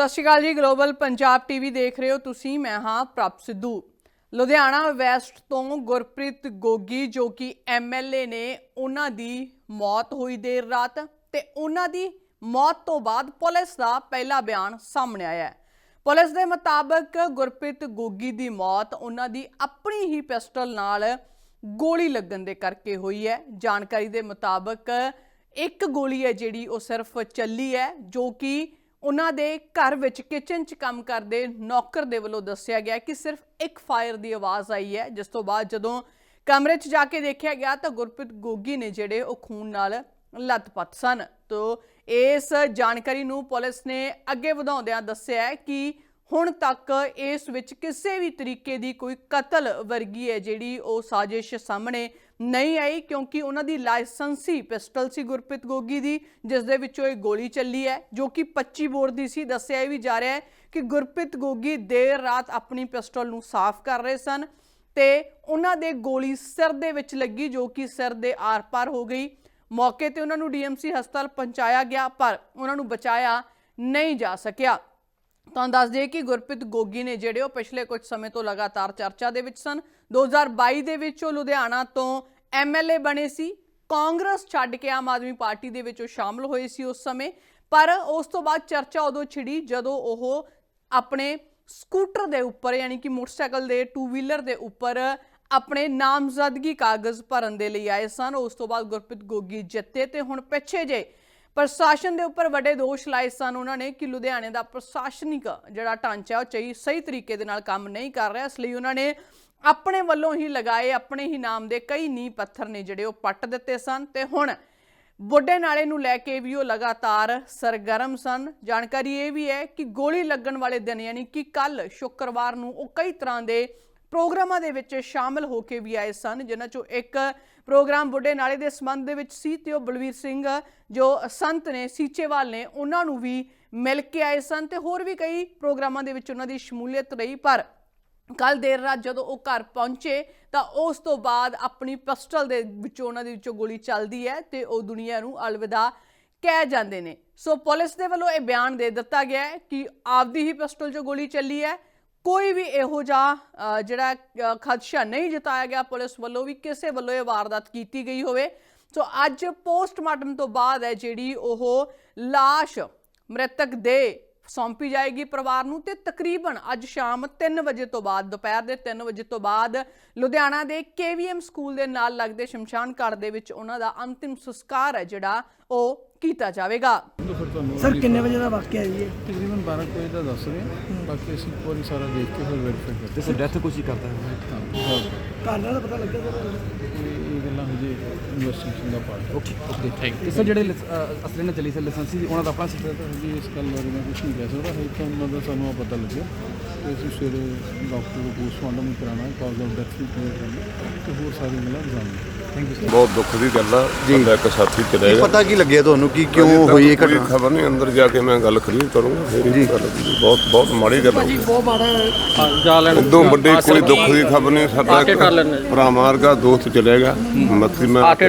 ਸਤਿ ਸ਼੍ਰੀ ਅਕਾਲ ਜੀ global Punjab TV ਦੇਖ ਰਹੇ ਹੋ ਤੁਸੀਂ, ਮੈਂ ਹਾਂ ਪ੍ਰਭ ਸਿੱਧੂ। ਲੁਧਿਆਣਾ ਵੈਸਟ ਤੋਂ ਗੁਰਪ੍ਰੀਤ ਗੋਗੀ, ਜੋ ਕਿ ਐਮਐਲਏ ਨੇ, ਉਹਨਾਂ ਦੀ ਮੌਤ ਹੋਈ ਦੇਰ ਰਾਤ ਤੇ ਉਹਨਾਂ ਦੀ ਮੌਤ ਤੋਂ ਬਾਅਦ ਪੁਲਿਸ ਦਾ ਪਹਿਲਾ ਬਿਆਨ ਸਾਹਮਣੇ ਆਇਆ ਹੈ। ਪੁਲਿਸ ਦੇ ਮੁਤਾਬਕ ਗੁਰਪ੍ਰੀਤ ਗੋਗੀ ਦੀ ਮੌਤ ਉਹਨਾਂ ਦੀ ਆਪਣੀ ਹੀ ਪਿਸਟਲ ਨਾਲ ਗੋਲੀ ਲੱਗਣ ਦੇ ਕਰਕੇ ਹੋਈ ਹੈ। ਜਾਣਕਾਰੀ ਦੇ ਮੁਤਾਬਕ ਇੱਕ ਗੋਲੀ ਹੈ ਜਿਹੜੀ ਉਹ ਸਿਰਫ ਚੱਲੀ ਹੈ, ਜੋ ਕਿ ਉਹਨਾਂ ਦੇ ਘਰ ਵਿੱਚ ਕਿਚਨ 'ਚ ਕੰਮ ਕਰਦੇ ਨੌਕਰ ਦੇ ਵੱਲੋਂ ਦੱਸਿਆ ਗਿਆ ਕਿ ਸਿਰਫ ਇੱਕ ਫਾਇਰ ਦੀ ਆਵਾਜ਼ ਆਈ ਹੈ, ਜਿਸ ਤੋਂ ਬਾਅਦ ਜਦੋਂ ਕਮਰੇ 'ਚ ਜਾ ਕੇ ਦੇਖਿਆ ਗਿਆ ਤਾਂ ਗੁਰਪ੍ਰੀਤ ਗੋਗੀ ਨੇ ਜਿਹੜੇ ਉਹ ਖੂਨ ਨਾਲ ਲੱਤਪੱਤ ਸਨ। ਤੋ ਇਸ ਜਾਣਕਾਰੀ ਨੂੰ ਪੁਲਿਸ ਨੇ ਅੱਗੇ ਵਧਾਉਂਦਿਆਂ ਦੱਸਿਆ ਕਿ ਹੁਣ ਤੱਕ ਇਸ ਵਿੱਚ ਕਿਸੇ ਵੀ ਤਰੀਕੇ ਦੀ ਕੋਈ ਕਤਲ ਵਰਗੀ ਹੈ ਜਿਹੜੀ ਉਹ ਸਾਜ਼ਿਸ਼ ਸਾਹਮਣੇ ਨਹੀਂ ਆਈ, ਕਿਉਂਕਿ ਉਹਨਾਂ ਦੀ ਲਾਇਸੈਂਸੀ ਪਿਸਟਲ ਸੀ ਗੁਰਪ੍ਰੀਤ ਗੋਗੀ ਦੀ, ਜਿਸ ਦੇ ਵਿੱਚੋਂ ਇਹ ਗੋਲੀ ਚੱਲੀ ਹੈ, ਜੋ ਕਿ 25 ਬੋਰ ਦੀ ਸੀ। ਦੱਸਿਆ ਵੀ ਜਾ ਰਿਹਾ ਹੈ ਕਿ ਗੁਰਪ੍ਰੀਤ ਗੋਗੀ ਦੇਰ ਰਾਤ ਆਪਣੀ ਪਿਸਟਲ ਨੂੰ ਸਾਫ਼ ਕਰ ਰਹੇ ਸਨ ਤੇ ਉਹਨਾਂ ਦੇ ਗੋਲੀ ਸਿਰ ਦੇ ਵਿੱਚ ਲੱਗੀ, ਜੋ ਕਿ ਸਿਰ ਦੇ ਆਰ-ਪਾਰ ਹੋ ਗਈ। ਮੌਕੇ ਤੇ ਉਹਨਾਂ ਨੂੰ ਡੀਐਮਸੀ ਹਸਪਤਾਲ ਪਹੁੰਚਾਇਆ ਗਿਆ, ਪਰ ਉਹਨਾਂ ਨੂੰ ਬਚਾਇਆ ਨਹੀਂ ਜਾ ਸਕਿਆ। ਤੁਹਾਨੂੰ ਦੱਸ ਦਈਏ ਕਿ ਗੁਰਪ੍ਰੀਤ ਗੋਗੀ ਨੇ ਜਿਹੜੇ ਉਹ ਪਿਛਲੇ ਕੁਝ ਸਮੇਂ ਤੋਂ ਲਗਾਤਾਰ ਚਰਚਾ ਦੇ ਵਿੱਚ ਸਨ 2022 ਦੇ ਵਿੱਚ ਉਹ ਲੁਧਿਆਣਾ ਤੋਂ ਐਮਐਲਏ ਬਣੇ ਸੀ, ਕਾਂਗਰਸ ਛੱਡ ਕੇ ਆਮ ਆਦਮੀ ਪਾਰਟੀ ਦੇ ਵਿੱਚ ਉਹ ਸ਼ਾਮਲ ਹੋਏ ਸੀ ਉਸ ਸਮੇਂ, ਪਰ ਉਸ ਤੋਂ ਬਾਅਦ ਚਰਚਾ ਉਦੋਂ ਛਿੜੀ ਜਦੋਂ ਉਹ ਆਪਣੇ ਸਕੂਟਰ ਦੇ ਉੱਪਰ ਯਾਨੀ ਕਿ ਮੋਟਰਸਾਈਕਲ ਦੇ ਟੂ ਵੀਲਰ ਦੇ ਉੱਪਰ ਆਪਣੇ ਨਾਮਜ਼ਦਗੀ ਕਾਗਜ਼ ਭਰਨ ਦੇ ਲਈ ਆਏ ਸਨ, ਉਸ ਤੋਂ ਬਾਅਦ ਗੁਰਪ੍ਰੀਤ ਗੋਗੀ ਜਿੱਤੇ ਤੇ ਹੁਣ ਪਿੱਛੇ ਜੇ ਪ੍ਰਸ਼ਾਸਨ ਦੇ ਉੱਪਰ ਵੱਡੇ ਦੋਸ਼ ਲਾਏ ਸਨ ਉਹਨਾਂ ਨੇ ਕਿ ਲੁਧਿਆਣੇ ਦਾ ਪ੍ਰਸ਼ਾਸਨਿਕ ਜਿਹੜਾ ਢਾਂਚਾ, ਉਹ ਚਈ ਸਹੀ ਤਰੀਕੇ ਦੇ ਨਾਲ ਕੰਮ ਨਹੀਂ ਕਰ ਰਿਹਾ। ਇਸ ਲਈ ਉਹਨਾਂ ਨੇ ਆਪਣੇ ਵੱਲੋਂ ਹੀ ਲਗਾਏ ਆਪਣੇ ਹੀ ਨਾਮ ਦੇ ਕਈ ਨੀਂਹ ਪੱਥਰ ਨੇ ਜਿਹੜੇ ਉਹ ਪੱਟ ਦਿੱਤੇ ਸਨ। ਤੇ ਹੁਣ ਬੁੱਢੇ ਨਾਲੇ ਨੂੰ ਲੈ ਕੇ ਵੀ ਉਹ ਲਗਾਤਾਰ ਸਰਗਰਮ ਸਨ। ਜਾਣਕਾਰੀ ਇਹ ਵੀ ਹੈ ਕਿ ਗੋਲੀ ਲੱਗਣ ਵਾਲੇ ਦਿਨ ਯਾਨੀ ਕਿ ਕੱਲ ਸ਼ੁੱਕਰਵਾਰ ਨੂੰ ਉਹ ਕਈ ਤਰ੍ਹਾਂ ਦੇ ਪ੍ਰੋਗਰਾਮਾਂ ਦੇ ਵਿੱਚ ਸ਼ਾਮਲ ਹੋ ਕੇ ਵੀ ਆਏ ਸਨ, ਜਿਨ੍ਹਾਂ ਚੋਂ ਇੱਕ ਪ੍ਰੋਗਰਾਮ ਬੁੱਢੇ ਨਾਲੇ ਦੇ ਸੰਬੰਧ ਦੇ ਵਿੱਚ ਸੀ ਤੇ ਉਹ ਬਲਵੀਰ ਸਿੰਘ ਜੋ ਸੰਤ ਨੇ, ਸੀਚੇਵਾਲ ਨੇ, ਉਹਨਾਂ ਨੂੰ ਵੀ ਮਿਲ ਕੇ ਆਏ ਸਨ ਤੇ ਹੋਰ ਵੀ ਕਈ ਪ੍ਰੋਗਰਾਮਾਂ ਦੇ ਵਿੱਚ ਉਹਨਾਂ ਦੀ ਸ਼ਮੂਲੀਅਤ ਰਹੀ, ਪਰ ਕੱਲ ਦੇਰ ਰਾਤ ਜਦੋਂ ਉਹ ਘਰ ਪਹੁੰਚੇ ਤਾਂ ਉਸ ਤੋਂ ਬਾਅਦ ਆਪਣੀ ਪਿਸਟਲ ਦੇ ਵਿੱਚੋਂ ਉਹਨਾਂ ਦੇ ਵਿੱਚੋਂ ਗੋਲੀ ਚੱਲਦੀ ਹੈ ਤੇ ਉਹ ਦੁਨੀਆ ਨੂੰ ਅਲਵਿਦਾ ਕਹਿ ਜਾਂਦੇ ਨੇ। ਸੋ ਪੁਲਿਸ ਦੇ ਵੱਲੋਂ ਇਹ ਬਿਆਨ ਦੇ ਦਿੱਤਾ ਗਿਆ ਹੈ ਕਿ ਆਪਦੀ ਹੀ ਪਿਸਟਲ 'ਚੋਂ ਗੋਲੀ ਚੱਲੀ ਹੈ ਕੋਈ ਵੀ ਇਹੋ ਜਿਹਾ ਜਿਹੜਾ ਖਦਸ਼ਾ ਨਹੀਂ ਜਤਾਇਆ ਗਿਆ ਪੁਲਿਸ ਵੱਲੋਂ ਵੀ ਕਿਸੇ ਵੱਲੋਂ ਇਹ ਵਾਰਦਾਤ ਕੀਤੀ ਗਈ ਹੋਵੇ। ਸੋ ਅੱਜ ਪੋਸਟਮਾਰਟਮ ਤੋਂ ਬਾਅਦ ਹੈ ਜਿਹੜੀ ਉਹ ਲਾਸ਼ ਮ੍ਰਿਤਕ ਦੇ ਸੌਂਪੀ ਜਾਏਗੀ ਪਰਿਵਾਰ ਨੂੰ ਤੇ ਤਕਰੀਬਨ ਅੱਜ ਸ਼ਾਮ 3 ਵਜੇ ਤੋਂ ਬਾਅਦ ਦੁਪਹਿਰ ਦੇ 3 ਵਜੇ ਤੋਂ ਬਾਅਦ ਲੁਧਿਆਣਾ ਦੇ ਕੇਵੀਐਮ ਸਕੂਲ ਦੇ ਨਾਲ ਲੱਗਦੇ ਸ਼ਮਸ਼ਾਨ ਘਾਟ ਦੇ ਵਿੱਚ ਉਹਨਾਂ ਦਾ ਅੰਤਿਮ ਸੰਸਕਾਰ ਹੈ ਜਿਹੜਾ ਉਹ ਕੀਤਾ ਜਾਵੇਗਾ। ਸਰ ਕਿੰਨੇ ਵਜੇ ਦਾ ਵਾਕਿਆ ਹੈ ਜੀ? ਤਕਰੀਬਨ 12 ਕੁ ਵਜੇ ਦਾ ਦੱਸ ਰਹੇ ਹਾਂ। ਬਾਕੀ ਅਸੀਂ ਵਾਰੀ ਸਾਰਾ ਦੇਖ ਕੇ ਫਿਰ ਵੈਰੀਫਾਈ ਕਰਦੇ ਤੇ ਸਰ ਡੈਥ ਹੀ ਕਰਦਾ ਹੈ। ਘਰ ਦਾ ਪਤਾ ਲੱਗਿਆ sir. Investigation the part okay okay thank you sir ਜਿਹੜੇ ਅਸਲੇ ਨਾਲ ਚੱਲੀ ਸਰ ਲਾਇਸੈਂਸ ਸੀ ਉਹਨਾਂ ਦਾ ਆਪਣਾ ਸੀ ਹੈ ਤਾਂ ਹਜੇ ਇਸ ਗੱਲ ਬਾਰੇ ਮੈਂ ਕੁਝ ਨਹੀਂ ਕਹਿ ਸਕਦਾ। ਹਜੇ ਤਾਂ ਉਹਨਾਂ ਦਾ ਸਾਨੂੰ ਆ ਪਤਾ ਲੱਗਿਆ। ਤੇ ਅਸੀਂ ਸਵੇਰੇ ਡਾਕਟਰ ਨੂੰ ਪੋਸਟਮਾਰਟਮ ਕਰਾਉਣਾ ਹੈ ਕਾਜ਼ ਆਫ ਡੈਥ ਵੀ ਕਲੀਅਰ ਕਰਨਾ ਤੇ ਹੋਰ ਸਾਰੀਆਂ ਗੱਲਾਂ ਜਾਣਾਂਗੇ। ਥੈਂਕ ਯੂ ਬਹੁਤ ਦੁੱਖ ਦੀ ਗੱਲ ਆ ਸਾਡਾ ਇੱਕ ਸਾਥੀ ਚਲਾ ਗਿਆ। ਪਤਾ ਕੀ ਲੱਗਿਆ ਤੁਹਾਨੂੰ? ਕਿ ਕਿਉਂ ਹੋਈ ਇਹ ਘਟਨਾ? ਖਬਰ ਨਹੀਂ ਅੰਦਰ ਜਾ ਕੇ ਮੈਂ ਗੱਲ ਕਲੀਅਰ ਕਰੂੰਗਾ ਫਿਰ ਹੀ। ਬਹੁਤ ਬਹੁਤ ਮਾੜੀ ਗੱਲ ਹੋਊਗੀ। ਬਹੁਤ ਮਾੜਾ ਉਦੋਂ ਵੱਡੀ ਕੋਈ ਦੁੱਖ ਦੀ ਖਬਰ ਨਹੀਂ ਸਾਡਾ ਭਰਾ ਮਾਰਗਾ ਦੋਸਤ ਚਲੇਗਾ ਮੱਤੀ ਮੈਂ ਆ ਕੇ